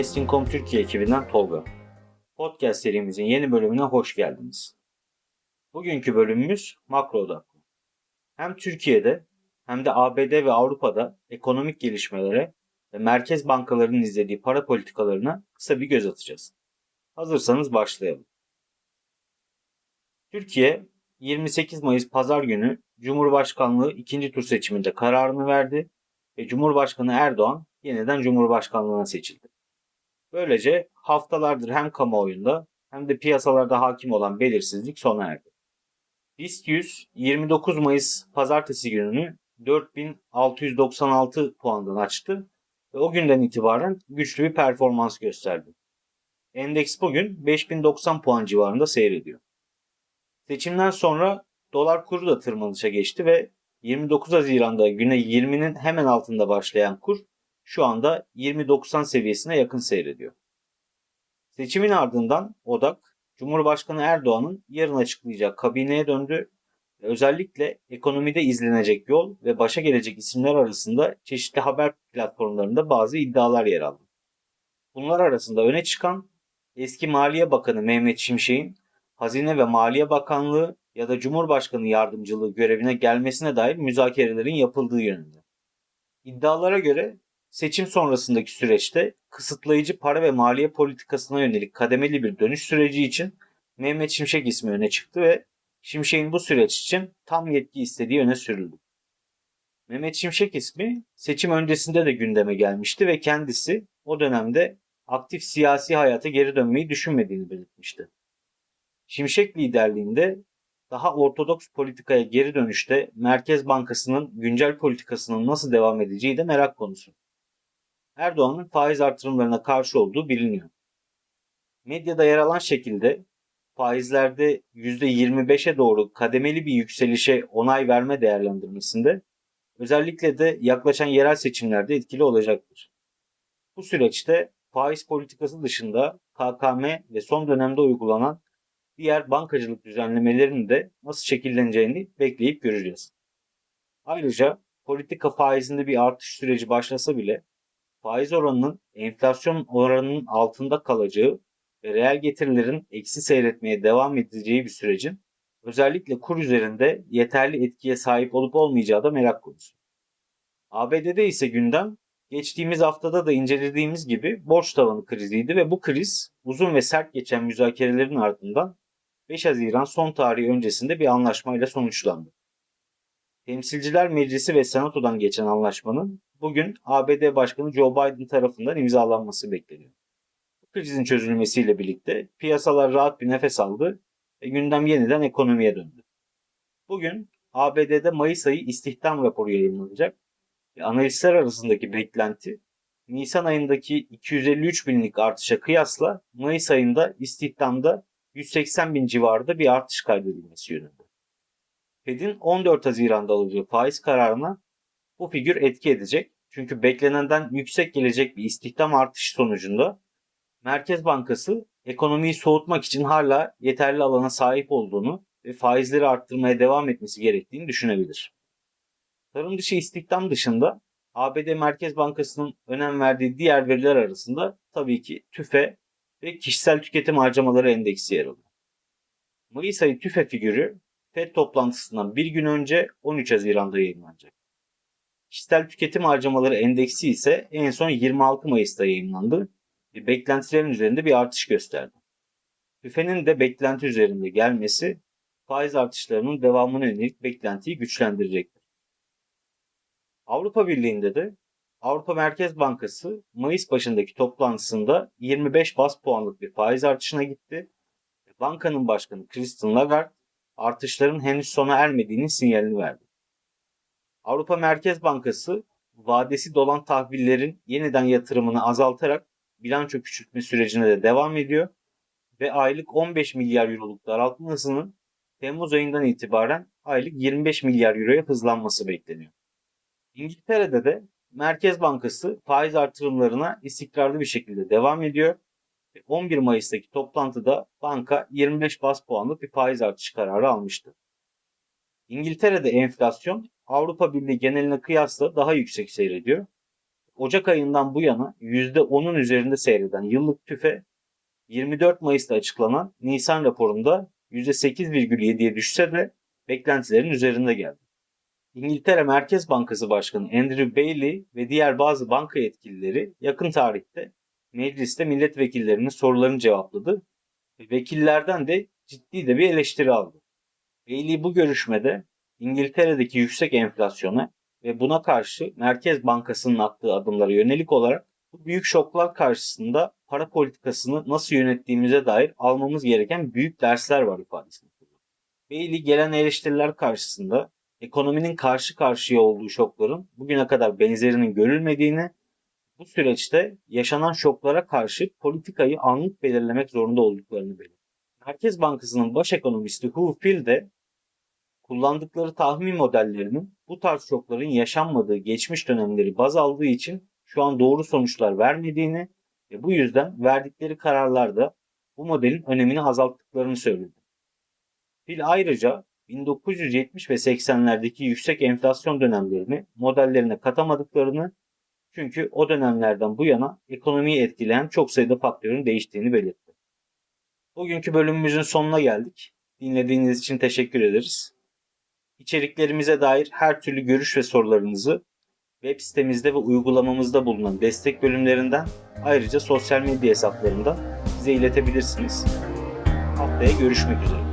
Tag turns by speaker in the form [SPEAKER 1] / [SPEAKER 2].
[SPEAKER 1] Investing.com Türkiye ekibinden Tolga. Podcast serimizin yeni bölümüne hoş geldiniz. Bugünkü bölümümüz makro odaklı. Hem Türkiye'de hem de ABD ve Avrupa'da ekonomik gelişmelere ve merkez bankalarının izlediği para politikalarına kısa bir göz atacağız. Hazırsanız başlayalım. Türkiye 28 Mayıs Pazar günü Cumhurbaşkanlığı ikinci tur seçiminde kararını verdi ve Cumhurbaşkanı Erdoğan yeniden Cumhurbaşkanlığına seçildi. Böylece haftalardır hem kamuoyunda hem de piyasalarda hakim olan belirsizlik sona erdi. BIST 100 29 Mayıs pazartesi gününü 4696 puandan açtı ve o günden itibaren güçlü bir performans gösterdi. Endeks bugün 5090 puan civarında seyrediyor. Seçimden sonra dolar kuru da tırmanışa geçti ve 29 Haziran'da güne 20'nin hemen altında başlayan kur şu anda 20.90 seviyesine yakın seyrediyor. Seçimin ardından odak Cumhurbaşkanı Erdoğan'ın yarın açıklayacağı kabineye döndü özellikle ekonomide izlenecek yol ve başa gelecek isimler arasında çeşitli haber platformlarında bazı iddialar yer aldı. Bunlar arasında öne çıkan eski Maliye Bakanı Mehmet Şimşek'in Hazine ve Maliye Bakanlığı ya da Cumhurbaşkanı yardımcılığı görevine gelmesine dair müzakerelerin yapıldığı yönünde. İddialara göre seçim sonrasındaki süreçte kısıtlayıcı para ve maliye politikasına yönelik kademeli bir dönüş süreci için Mehmet Şimşek ismi öne çıktı ve Şimşek'in bu süreç için tam yetki istediği öne sürüldü. Mehmet Şimşek ismi seçim öncesinde de gündeme gelmişti ve kendisi o dönemde aktif siyasi hayata geri dönmeyi düşünmediğini belirtmişti. Şimşek liderliğinde daha ortodoks politikaya geri dönüşte Merkez Bankası'nın güncel politikasının nasıl devam edeceği de merak konusu. Erdoğan'ın faiz artırımlarına karşı olduğu biliniyor. Medyada yer alan şekilde faizlerde %25'e doğru kademeli bir yükselişe onay verme değerlendirmesinde özellikle de yaklaşan yerel seçimlerde etkili olacaktır. Bu süreçte faiz politikası dışında KKM ve son dönemde uygulanan diğer bankacılık düzenlemelerinin de nasıl şekilleneceğini bekleyip göreceğiz. Ayrıca politika faizinde bir artış süreci başlasa bile faiz oranının enflasyon oranının altında kalacağı ve reel getirilerin eksi seyretmeye devam edeceği bir sürecin özellikle kur üzerinde yeterli etkiye sahip olup olmayacağı da merak konusu. ABD'de ise gündem geçtiğimiz haftada da incelediğimiz gibi borç tavanı kriziydi ve bu kriz uzun ve sert geçen müzakerelerin ardından 5 Haziran son tarihi öncesinde bir anlaşmayla sonuçlandı. Temsilciler Meclisi ve Senato'dan geçen anlaşmanın bugün ABD Başkanı Joe Biden tarafından imzalanması bekleniyor. Bu krizin çözülmesiyle birlikte piyasalar rahat bir nefes aldı ve gündem yeniden ekonomiye döndü. Bugün ABD'de Mayıs ayı istihdam raporu yayınlanacak ve analistler arasındaki beklenti Nisan ayındaki 253 binlik artışa kıyasla Mayıs ayında istihdamda 180 bin civarında bir artış kaydedilmesi yönünde. Fed'in 14 Haziran'da alacağı faiz kararına bu figür etki edecek. Çünkü beklenenden yüksek gelecek bir istihdam artışı sonucunda Merkez Bankası ekonomiyi soğutmak için hala yeterli alana sahip olduğunu ve faizleri arttırmaya devam etmesi gerektiğini düşünebilir. Tarım dışı istihdam dışında ABD Merkez Bankası'nın önem verdiği diğer veriler arasında tabii ki TÜFE ve kişisel tüketim harcamaları endeksi yer alıyor. Mayıs ayı TÜFE figürü FED toplantısından bir gün önce 13 Haziran'da yayınlanacak. Kişisel tüketim harcamaları endeksi ise en son 26 Mayıs'ta yayınlandı ve beklentilerin üzerinde bir artış gösterdi. TÜFE'nin de beklenti üzerinde gelmesi faiz artışlarının devamına yönelik beklentiyi güçlendirecektir. Avrupa Birliği'nde de Avrupa Merkez Bankası Mayıs başındaki toplantısında 25 bas puanlık bir faiz artışına gitti. Bankanın başkanı Christine Lagarde artışların henüz sona ermediğinin sinyalini verdi. Avrupa Merkez Bankası vadesi dolan tahvillerin yeniden yatırımını azaltarak bilanço küçültme sürecine de devam ediyor ve aylık 15 milyar euroluk daraltma hızının Temmuz ayından itibaren aylık 25 milyar euroya hızlanması bekleniyor. İngiltere'de de Merkez Bankası faiz artırımlarına istikrarlı bir şekilde devam ediyor. 11 Mayıs'taki toplantıda banka 25 bas puanlık bir faiz artışı kararı almıştı. İngiltere'de enflasyon Avrupa Birliği geneline kıyasla daha yüksek seyrediyor. Ocak ayından bu yana %10'un üzerinde seyreden yıllık tüfe 24 Mayıs'ta açıklanan Nisan raporunda %8,7'ye düşse de beklentilerin üzerinde geldi. İngiltere Merkez Bankası Başkanı Andrew Bailey ve diğer bazı banka yetkilileri yakın tarihte mecliste milletvekillerinin sorularını cevapladı ve vekillerden de ciddi de bir eleştiri aldı. Bailey bu görüşmede İngiltere'deki yüksek enflasyona ve buna karşı Merkez Bankası'nın attığı adımlara yönelik olarak bu büyük şoklar karşısında para politikasını nasıl yönettiğimize dair almamız gereken büyük dersler var ifadesini kullandı. Bailey gelen eleştiriler karşısında ekonominin karşı karşıya olduğu şokların bugüne kadar benzerinin görülmediğini, bu süreçte yaşanan şoklara karşı politikayı anlık belirlemek zorunda olduklarını belirtti. Merkez Bankası'nın baş ekonomisti Hugh Phil de kullandıkları tahmin modellerinin bu tarz şokların yaşanmadığı geçmiş dönemleri baz aldığı için şu an doğru sonuçlar vermediğini ve bu yüzden verdikleri kararlarda bu modelin önemini azalttıklarını söyledi. Phil ayrıca 1970 ve 80'lerdeki yüksek enflasyon dönemlerini modellerine katamadıklarını çünkü o dönemlerden bu yana ekonomiyi etkileyen çok sayıda faktörün değiştiğini belirtti. Bugünkü bölümümüzün sonuna geldik. Dinlediğiniz için teşekkür ederiz. İçeriklerimize dair her türlü görüş ve sorularınızı web sitemizde ve uygulamamızda bulunan destek bölümlerinden ayrıca sosyal medya hesaplarından bize iletebilirsiniz. Haftaya görüşmek üzere.